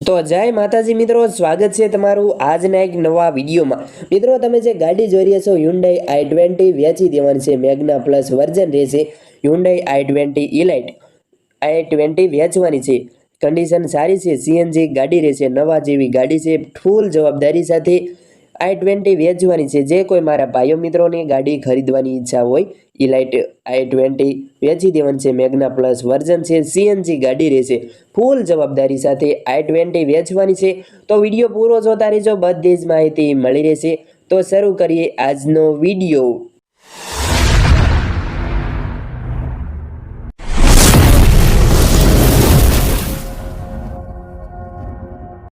તો જય માતાજી મિત્રો, સ્વાગત છે તમારું આજના એક નવા વિડીયોમાં. મિત્રો, તમે જે ગાડી જોઈ રહ્યા છો હ્યુન્ડાઈ આઈ ટ્વેન્ટી વેચી દેવાની છે મેગ્ના પ્લસ વર્ઝન રહેશે Hyundai i twenty elite i twenty વેચવાની છે. કન્ડિશન સારી છે સીએનજી ગાડી રહેશે, નવા જેવી ગાડી છે ફૂલ જવાબદારી સાથે આઈ ટ્વેન્ટી વેચવાની છે. જે કોઈ મારા ભાઈઓ મિત્રોની ગાડી ખરીદવાની ઈચ્છા હોય ઇલાઇટ આઈ ટ્વેન્ટી વેચી દેવાની છે. મેગ્ના પ્લસ વર્ઝન છે. સીએનજી ગાડી રહેશે. ફૂલ જવાબદારી સાથે આઈ ટ્વેન્ટી વેચવાની છે. તો વીડિયો પૂરો જોતા રહેજો. બધી જ માહિતી મળી રહેશે. તો શરૂ કરીએ આજનો વીડિયો.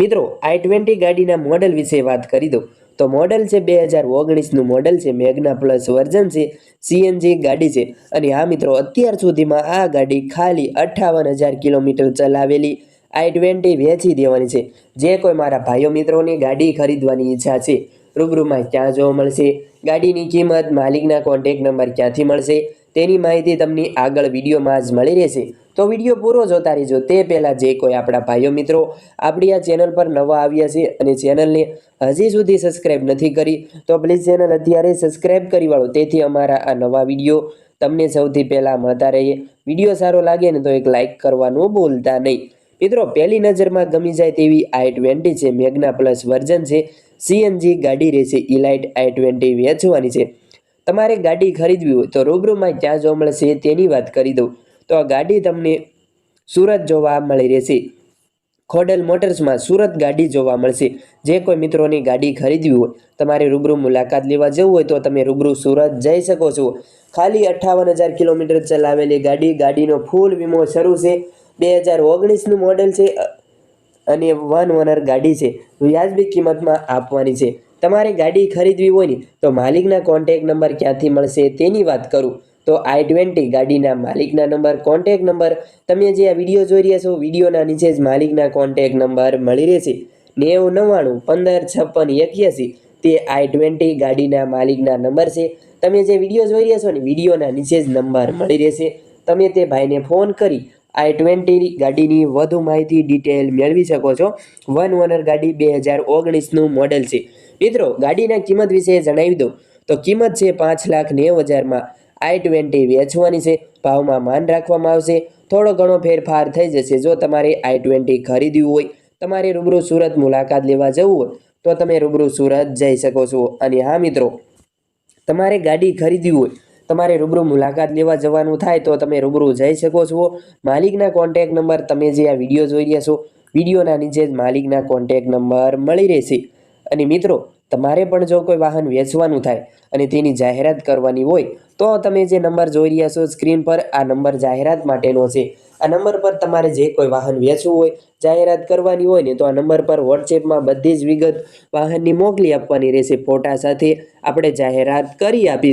મિત્રો, આઈ ટ્વેન્ટી ગાડીના મોડલ વિશે વાત કરી દો તો મોડલ છે બે હજાર ઓગણીસનું મોડલ છે મેઘના પ્લસ વર્ઝન છે સીએનજી ગાડી છે. અને હા મિત્રો, અત્યાર સુધીમાં આ ગાડી ખાલી અઠ્ઠાવન હજાર કિલોમીટર ચલાવેલી આઈ ટ્વેન્ટી વેચી દેવાની છે. જે કોઈ મારા ભાઈઓ મિત્રોની ગાડી ખરીદવાની ઈચ્છા છે રૂબરૂમાં ક્યાં જોવા મળશે. ગાડીની કિંમત, માલિકના કોન્ટેક નંબર ક્યાંથી મળશે તેની માહિતી તમને આગળ વિડીયોમાં જ મળી રહેશે. તો વીડિયો પૂરો જોતા રહેજો. તે પહેલાં જે કોઈ આપણા ભાઈઓ મિત્રો આપણી આ ચેનલ પર નવા આવ્યા છે અને ચેનલને હજી સુધી સબસ્ક્રાઈબ નથી કરી, તો પ્લીઝ ચેનલ અત્યારે સબસ્ક્રાઈબ કરી વાળો. તેથી અમારા આ નવા વીડિયો તમને સૌથી પહેલાં મળતા રહીએ. વીડિયો સારો લાગે ને તો એક લાઇક કરવાનું ભૂલતા નહીં. મિત્રો, પહેલી નજરમાં ગમી જાય તેવી આઈ ટ્વેન્ટી છે. મેગ્ના પ્લસ વર્ઝન છે. સીએનજી ગાડી રહેશે ઇલાઇટ આઈ ટ્વેન્ટી વેચવાની છે. તમારે ગાડી ખરીદવી હોય તો રૂબરૂમાં ક્યાં જોવા મળશે તેની વાત કરી દઉં. તો આ ગાડી તમને સુરત જોવા મળી રહેશે. ખોડલ મોટર્સમાં સુરત ગાડી જોવા મળશે. જે કોઈ મિત્રોની ગાડી ખરીદવી હોય, તમારે રૂબરૂ મુલાકાત લેવા જવું હોય તો તમે રૂબરૂ સુરત જઈ શકો છો. ખાલી અઠ્ઠાવન હજાર કિલોમીટર ચલાવેલી ગાડી, ગાડીનો ફૂલ વીમો શરૂ છે. બે હજાર ઓગણીસનું મોડેલ છે અને વન ઓનર ગાડી છે. વ્યાજબી કિંમતમાં આપવાની છે. તમારે ગાડી ખરીદવી હોય ને, તો માલિકના કોન્ટેક નંબર ક્યાંથી મળશે તેની વાત કરું. તો આઈ ટ્વેન્ટી ગાડીના માલિકના નંબર કોન્ટેક નંબર તમે જે આ વીડિયો જોઈ રહ્યા છો, વિડીયોના નીચે જ માલિકના કોન્ટેક નંબર મળી રહેશે. નેવું નવ્વાણું, પંદર, છપ્પન, એક્યાસી, તે આઈ ટ્વેન્ટી ગાડીના માલિકના નંબર છે. તમે જે વીડિયો જોઈ રહ્યા છો ને, વિડીયોના નીચે જ નંબર મળી રહેશે. તમે તે ભાઈને ફોન કરી આઈ ટ્વેન્ટી ગાડીની વધુ માહિતી ડિટેલ મેળવી શકો છો. વન ઓનર ગાડી બે હજાર ઓગણીસનું મોડેલ છે. મિત્રો, ગાડીના કિંમત વિશે જણાવી દઉં. તો કિંમત છે પાંચ લાખ નેવું હજારમાં. આઈ ટ્વેન્ટી વેચવાની છે. ભાવમાં માન રાખવામાં આવશે. થોડો ઘણો ફેરફાર થઈ જશે જો તમારે આઈ ટ્વેન્ટી ખરીદવી હોય. તમારે રૂબરૂ સુરત મુલાકાત લેવા જવું હોય, તો તમે રૂબરૂ સુરત જઈ શકો છો. અને હા મિત્રો, તમારે ગાડી ખરીદવી હોય તમારે રૂબરૂ મુલાકાત લેવા જવાનું થાય તો તમે રૂબરૂ જઈ શકો છો. માલિકના કોન્ટેક નંબર તમે જે આ વીડિયો જોઈ રહ્યા છો, વિડીયોના નીચે જ માલિકના કોન્ટેક નંબર મળી રહેશે. અને મિત્રો, તમારે પણ જો કોઈ વાહન વેચવાનું થાય અને તેની જાહેરાત કરવાની હોય, તો તમે જે નંબર જોઈ રહ્યા છો સ્ક્રીન પર, આ નંબર જાહેરાત માટેનો છે. આ નંબર પર તમારે જે કોઈ વાહન વેચવું હોય, જાહેરાત કરવાની હોય ને, તો આ નંબર પર વોટ્સએપમાં બધી જ વિગત વાહનની મોકલી આપવાની રહેશે. ફોટા સાથે આપણે જાહેરાત કરી આપીશું.